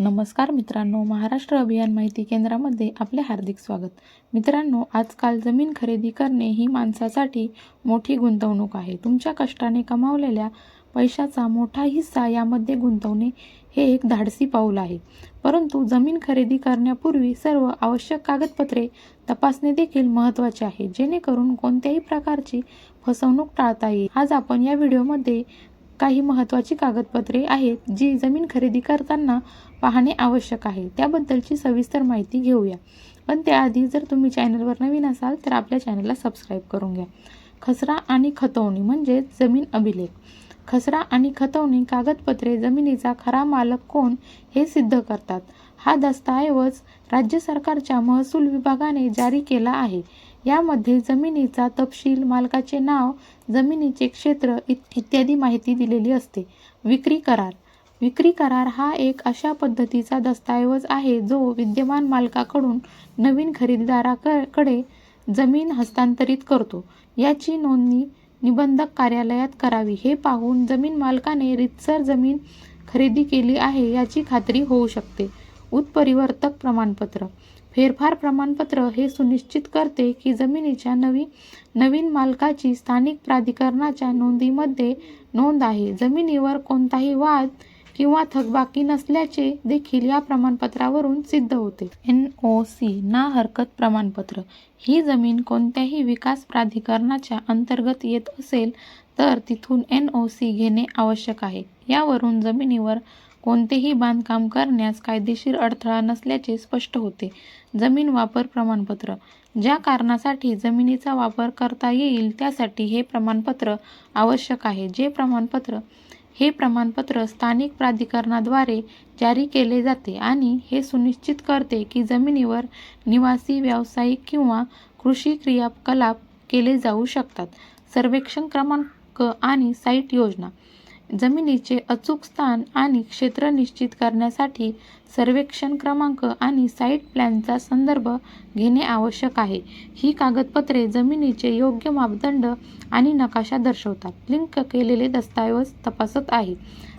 नमस्कार मित्रांनो महाराष्ट्र अभियान माहिती केंद्रामध्ये आपले हार्दिक स्वागत. मित्रांनो आजकाल जमीन खरेदी करणे ही माणसासाठी मोठी गुंतवणूक आहे. तुमच्या कष्टाने कमावलेल्या पैशाचा मोठा हिस्सा यामध्ये गुंतवणे हे एक धाडसी पाऊल आहे. परंतु जमीन खरेदी करण्यापूर्वी सर्व आवश्यक कागदपत्रे तपासणे देखील महत्त्वाचे आहे. जेणेकरून कोणत्याही प्रकारची फसवणूक टाळता येईल. आज आपण या व्हिडिओमध्ये काही महत्त्वाची कागदपत्रे आहेत जी जमीन खरेदी करताना पाहणे आवश्यक आहे. त्याबद्दलची सविस्तर माहिती घेऊया. पण त्याआधी जर तुम्ही चॅनलवर नवीन असाल तर आपल्या चॅनलला सबस्क्राईब करून घ्या. खसरा आणि खतवणी म्हणजेच जमीन अभिलेख. खसरा आणि खतवणी कागदपत्रे जमिनीचा खरा मालक कोण हे सिद्ध करतात. हा दस्तऐवज राज्य सरकारच्या महसूल विभागाने जारी केला आहे. यामध्ये जमिनीचा तपशील मालकाचे नाव जमिनीचे क्षेत्र इत इत्यादी माहिती दिलेली असते. विक्री करार. विक्री करार हा एक अशा पद्धतीचा दस्तऐवज आहे जो विद्यमान मालकाकडून नवीन खरेदीदाराकडे जमीन हस्तांतरित करतो. याची नोंदणी निबंधक कार्यालयात करावी. हे पाहून जमीन मालकाने रितसर जमीन खरेदी केली आहे याची खात्री होऊ शकते. उत्परिवर्तक प्रमाणपत्र. फेरफार प्रमाणपत्र हे सुनिश्चित करते की जमिनीच्या नवी नवीन मालकाची स्थानिक प्राधिकरणाच्या नोंदीमध्ये नोंद आहे. जमिनीवर कोणताही वाद किंवा थकबाकी नसल्याचे देखील या प्रमाणपत्रावरून सिद्ध होते. एन ओ सी ना हरकत प्रमाणपत्र. ही जमीन कोणत्याही विकास प्राधिकरणाच्या अंतर्गत येत असेल तर तिथून एन ओ सी घेणे आवश्यक आहे. यावरून जमिनीवर कोणतेही बांधकाम करण्यास कायदेशीर अडथळा नसल्याचे स्पष्ट होते. जमीन वापर प्रमाणपत्र. ज्या कारणासाठी जमिनीचा वापर करता येईल त्यासाठी हे प्रमाणपत्र आवश्यक आहे. जे प्रमाणपत्र हे प्रमाणपत्र स्थानिक प्राधिकरणाद्वारे जारी केले जाते आणि हे सुनिश्चित करते की जमिनीवर निवासी व्यावसायिक किंवा कृषी क्रियाकलाप केले जाऊ शकतात. सर्वेक्षण क्रमांक आणि साईट योजना. जमिनीचे अचूक स्थान आणि क्षेत्र निश्चित करण्यासाठी सर्वेक्षण क्रमांक आणि साईट प्लॅनचा संदर्भ घेणे आवश्यक आहे. ही कागदपत्रे जमिनीचे योग्य मापदंड आणि नकाशा दर्शवतात. लिंक केलेले दस्तऐवज तपासत आहे.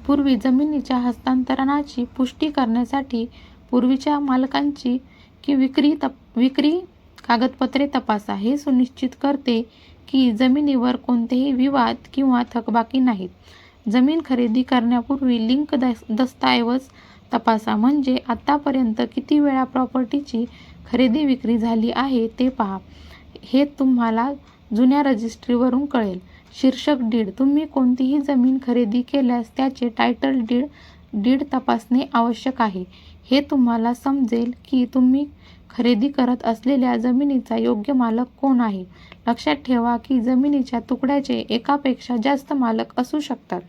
पूर्वी जमिनीच्या हस्तांतरणाची पुष्टी करण्यासाठी पूर्वीच्या मालकांची की विक्री तप विक्री कागदपत्रे तपासा. हे सुनिश्चित करते की जमिनीवर कोणतेही विवाद किंवा थकबाकी नाहीत. जमीन खरेदी करण्यापूर्वी लिंक दस दस्तऐवज तपासा. म्हणजे आत्तापर्यंत किती वेळा प्रॉपर्टीची खरेदी विक्री झाली आहे ते पहा. हे तुम्हाला जुन्या रजिस्ट्रीवरून कळेल. शीर्षक डीड. तुम्ही कोणतीही जमीन खरेदी केल्यास त्याचे टायटल डीड डीड तपासणे आवश्यक आहे. हे तुम्हाला समजेल की तुम्ही खरेदी करत असलेल्या जमिनीचा योग्य मालक कोण आहे? लक्षात ठेवा की जमिनीच्या तुकड्याचे एकापेक्षा जास्त मालक असू शकतात.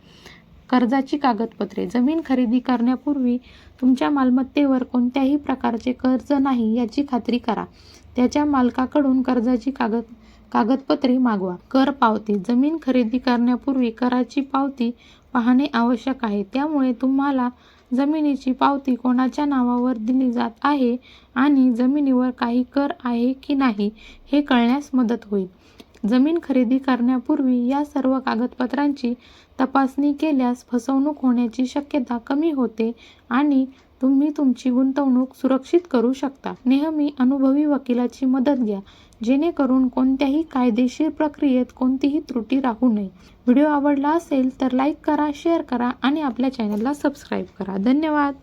कर्जाची कागदपत्रे. जमीन खरेदी करण्यापूर्वी तुमच्या मालमत्तेवर कोणत्याही प्रकारचे कर्ज नाही याची खात्री करा. त्याच्या मालकाकडून कर्जाची कागद कागदपत्रे मागवा. कर पावती. जमीन खरेदी करण्यापूर्वी कराची पावती पाहणे आवश्यक आहे. त्यामुळे तुम्हाला जमिनीची पावती कोणाच्या नावावर दिली जात आहे आणि जमिनीवर काही कर आहे की नाही हे कळण्यास मदत होईल. जमीन खरेदी करण्यापूर्वी या सर्व कागदपत्रांची तपासणी केल्यास फसवणूक होण्याची शक्यता कमी होते आणि तुम्ही तुमची गुंतवणूक सुरक्षित करू शकता. नेहमी अनुभवी वकिलाची मदत घ्या जेणेकरून कोणत्याही कायदेशीर प्रक्रियेत कोणतीही त्रुटी राहू नये. व्हिडिओ आवडला असेल तर लाईक करा शेअर करा आणि आपल्या चॅनलला सबस्क्राईब करा. धन्यवाद!